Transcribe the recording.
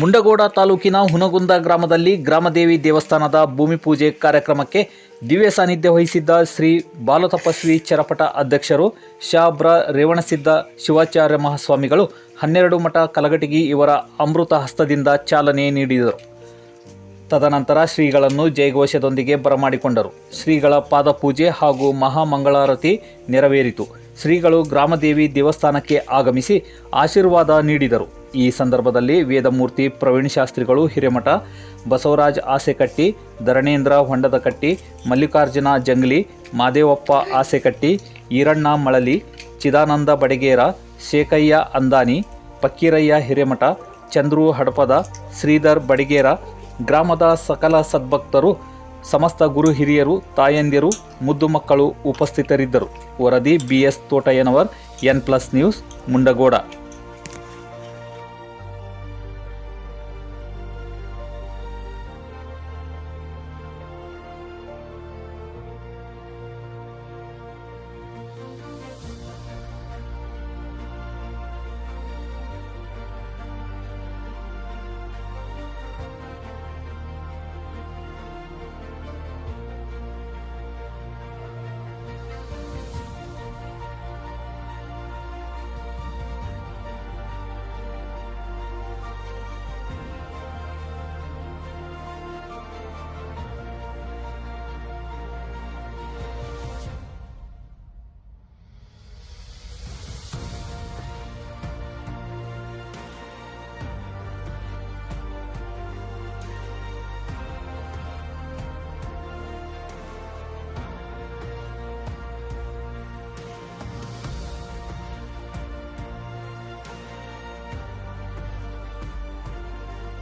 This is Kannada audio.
ಮುಂಡಗೋಡ ತಾಲೂಕಿನ ಹುನಗುಂದ ಗ್ರಾಮದಲ್ಲಿ ಗ್ರಾಮದೇವಿ ದೇವಸ್ಥಾನದ ಭೂಮಿ ಪೂಜೆ ಕಾರ್ಯಕ್ರಮಕ್ಕೆ ದಿವ್ಯ ಸಾನ್ನಿಧ್ಯ ವಹಿಸಿದ್ದ ಶ್ರೀ ಬಾಲತಪಸ್ವಿ ಚರಪಟ ಅಧ್ಯಕ್ಷರು ಶಾಬ್ರ ರೇವಣಸಿದ್ದ ಶಿವಾಚಾರ್ಯ ಮಹಾಸ್ವಾಮಿಗಳು ಹನ್ನೆರಡು ಮಠ ಕಲಗಟಗಿ ಇವರ ಅಮೃತ ಹಸ್ತದಿಂದ ಚಾಲನೆ ನೀಡಿದರು. ತದನಂತರ ಶ್ರೀಗಳನ್ನು ಜಯಘೋಷದೊಂದಿಗೆ ಬರಮಾಡಿಕೊಂಡರು. ಶ್ರೀಗಳ ಪಾದಪೂಜೆ ಹಾಗೂ ಮಹಾಮಂಗಳಾರತಿ ನೆರವೇರಿತು. ಶ್ರೀಗಳು ಗ್ರಾಮದೇವಿ ದೇವಸ್ಥಾನಕ್ಕೆ ಆಗಮಿಸಿ ಆಶೀರ್ವಾದ ನೀಡಿದರು. ಈ ಸಂದರ್ಭದಲ್ಲಿ ವೇದಮೂರ್ತಿ ಪ್ರವೀಣ್ ಶಾಸ್ತ್ರಿಗಳು ಹಿರೇಮಠ, ಬಸವರಾಜ್ ಆಸೆಕಟ್ಟಿ, ಧರಣೇಂದ್ರ ಹೊಂಡದಕಟ್ಟಿ ಮಲ್ಲಿಕಾರ್ಜುನ ಜಂಗ್ಲಿ, ಮಾದೇವಪ್ಪ ಆಸೆಕಟ್ಟಿ, ಈರಣ್ಣ ಮಳಲಿ, ಚಿದಾನಂದ ಬಡಗೇರ, ಶೇಖಯ್ಯ ಅಂದಾನಿ, ಪಕ್ಕೀರಯ್ಯ ಹಿರೇಮಠ, ಚಂದ್ರು ಹಡಪದ, ಶ್ರೀಧರ್ ಬಡಗೇರ, ಗ್ರಾಮದ ಸಕಲ ಸದ್ಭಕ್ತರು, ಸಮಸ್ತ ಗುರು ಹಿರಿಯರು, ತಾಯಂದಿರು, ಮುದ್ದು ಮಕ್ಕಳು ಉಪಸ್ಥಿತರಿದ್ದರು. ವರದಿ B S Totayyanavar, N plus news, Mundgod.